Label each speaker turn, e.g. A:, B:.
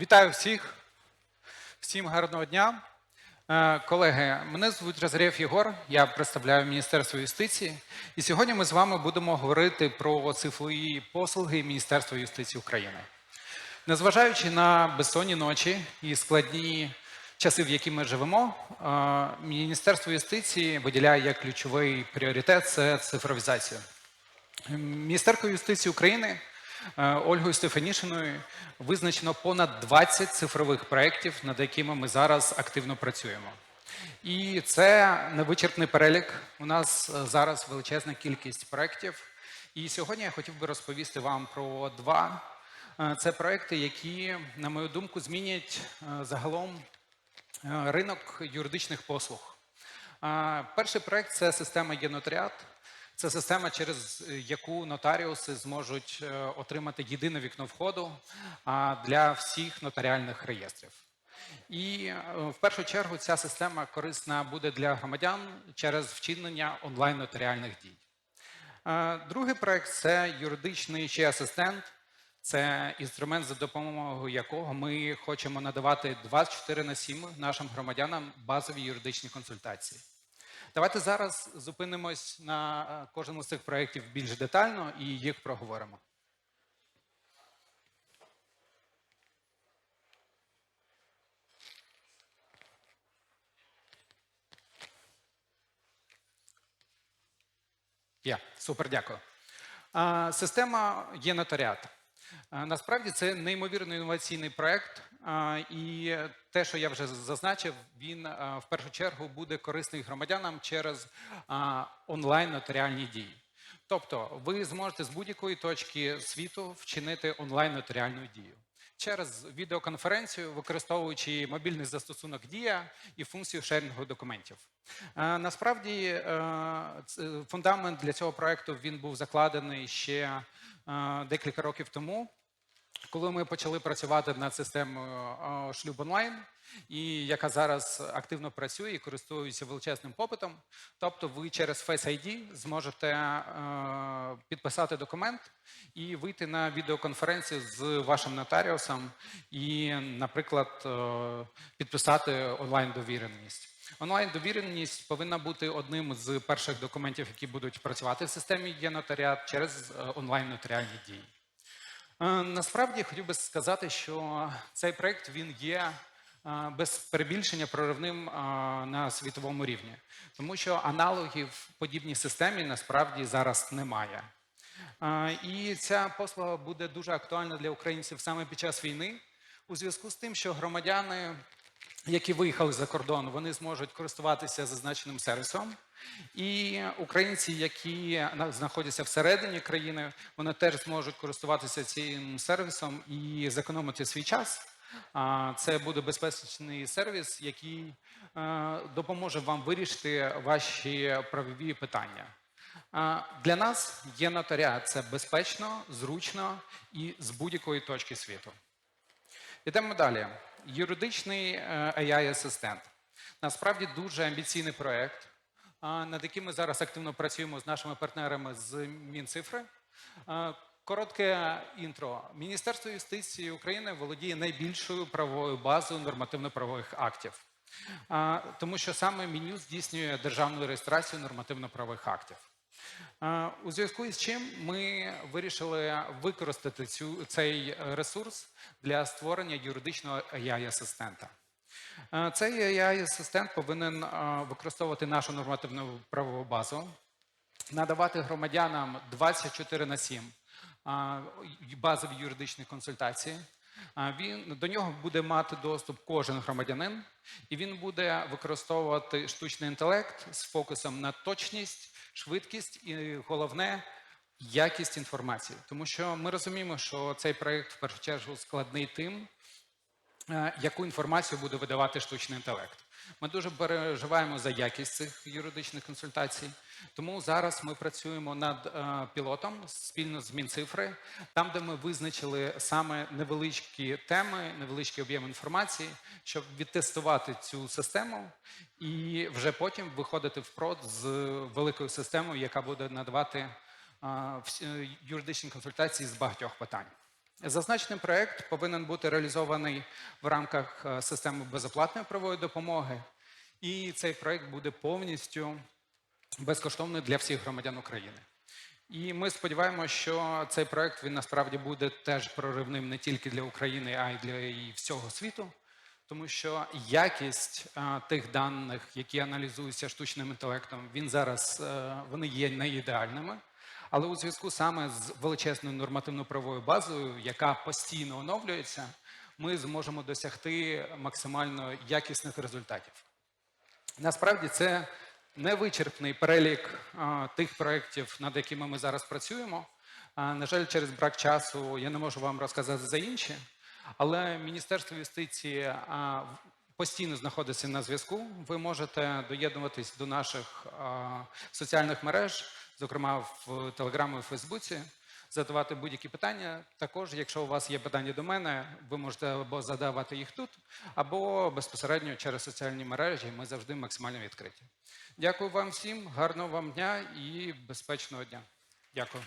A: Вітаю всіх, всім гарного дня. Е, Колеги, мене звуть Розрєв Єгор, я представляю Міністерство юстиції. І сьогодні ми з вами будемо говорити про цифрові послуги Міністерства юстиції України. Незважаючи на безсонні ночі і складні часи, в які ми живемо, е, Міністерство юстиції виділяє як ключовий пріоритет це цифровізація. Міністеркою юстиції України Ольгою Стефанішиною визначено понад 20 цифрових проєктів, над якими ми зараз активно працюємо. І це невичерпний перелік. У нас е, зараз величезна кількість проєктів. І сьогодні я хотів би розповісти вам про два. Е, Це проекти, які, на мою думку, змінять е, загалом е, ринок юридичних послуг. Перший проект це система є-нотаріат. Це система, через е, яку нотаріуси зможуть е, отримати єдине вікно входу для всіх нотаріальних реєстрів. І е, в першу чергу ця система корисна буде для громадян через вчинення онлайн-нотаріальних дій. Е, Другий проект це юридичний ще асистент. Це інструмент, за допомогою якого ми хочемо надавати 24 на 7 нашим громадянам базові юридичні консультації. Давайте зараз зупинимось на е, кожному з цих проєктів більш детально і їх проговоримо. Є, супер, дякую. А, Система є нотаріат. Насправді це неймовірно інноваційний проект, а, і те, що я вже зазначив, він в першу чергу буде корисний громадянам через онлайн нотаріальні дії. Тобто, ви зможете з будь-якої точки світу вчинити онлайн нотаріальну дію через відеоконференцію, використовуючи мобільний застосунок Дія і функцію шерінгу документів. Насправді фундамент для цього проекту він був закладений ще декілька років тому. Коли ми почали працювати над системою шлюб онлайн, і яка зараз активно працює і користується величезним попитом, тобто ви через Face ID зможете е, підписати документ і вийти на відеоконференцію з вашим нотаріусом і, наприклад, е, підписати онлайн довіреність. Онлайн довіреність повинна бути одним з перших документів, які будуть працювати в системі є нотаріат через е, онлайн нотаріальні дії. Е, Насправді хотів би сказати, що цей проект він є е, без перебільшення проривним е, на світовому рівні, тому що аналогів подібній системі насправді зараз немає. І ця послуга буде дуже актуальна для українців саме під час війни, у зв'язку з тим, що громадяни, які виїхали за кордон, вони зможуть користуватися зазначеним сервісом. І українці, які знаходяться всередині країни, вони теж зможуть користуватися цим сервісом і зекономити свій час. Це буде безпечний сервіс, який е, допоможе вам вирішити ваші правові питання. Для нас є нотаріат це безпечно, зручно і з будь-якої точки світу. Йдемо далі. Юридичний е, AI-асистент. Насправді дуже амбіційний проект, над яким ми зараз активно працюємо з нашими партнерами з Мінцифри. Коротке інтро. Міністерство юстиції України володіє найбільшою правовою базою нормативно-правових актів, тому що саме Мін'юст здійснює державну реєстрацію нормативно-правових актів. Е, У зв'язку із чим ми вирішили використати цю, цей ресурс для створення юридичного AI-асистента. Е, Цей AI-асистент повинен е, використовувати нашу нормативну правову базу, надавати громадянам 24 на 7 базові юридичні консультації. Він до нього буде мати доступ кожен громадянин, і він буде використовувати штучний інтелект з фокусом на точність, швидкість і головне якість інформації. Тому що ми розуміємо, що цей проект в першу чергу складний тим, е, яку інформацію буде видавати штучний інтелект. Ми дуже переживаємо за якість цих юридичних консультацій. Тому зараз ми працюємо над е, пілотом спільно з Мінцифри, там, де ми визначили саме невеличкі теми, невеличкий об'єм інформації, щоб відтестувати цю систему і вже потім виходити в прод з великою системою, яка буде надавати е, юридичні консультації з багатьох питань. Зазначений проект повинен бути реалізований в рамках е, системи безоплатної правової допомоги, і цей проект буде повністю безкоштовний для всіх громадян України. І ми сподіваємося, що цей проект він насправді буде теж проривним не тільки для України, а й для і всього світу, тому що якість а, тих даних, які аналізуються штучним інтелектом, він зараз е, вони є не ідеальними. Але у зв'язку саме з величезною нормативно-правовою базою, яка постійно оновлюється, ми зможемо досягти максимально якісних результатів. Насправді це невичерпний перелік тих проєктів, над якими ми зараз працюємо. На жаль, через брак часу я не можу вам розказати за інші, але Міністерство юстиції постійно знаходиться на зв'язку. Ви можете доєднуватись до наших соціальних мереж, зокрема в Телеграмі і Фейсбуці, задавати будь-які питання. Також, якщо у вас є питання до мене, ви можете або задавати їх тут, або безпосередньо через соціальні мережі. Ми завжди максимально відкриті. Дякую вам всім, гарного вам дня і безпечного дня. Дякую.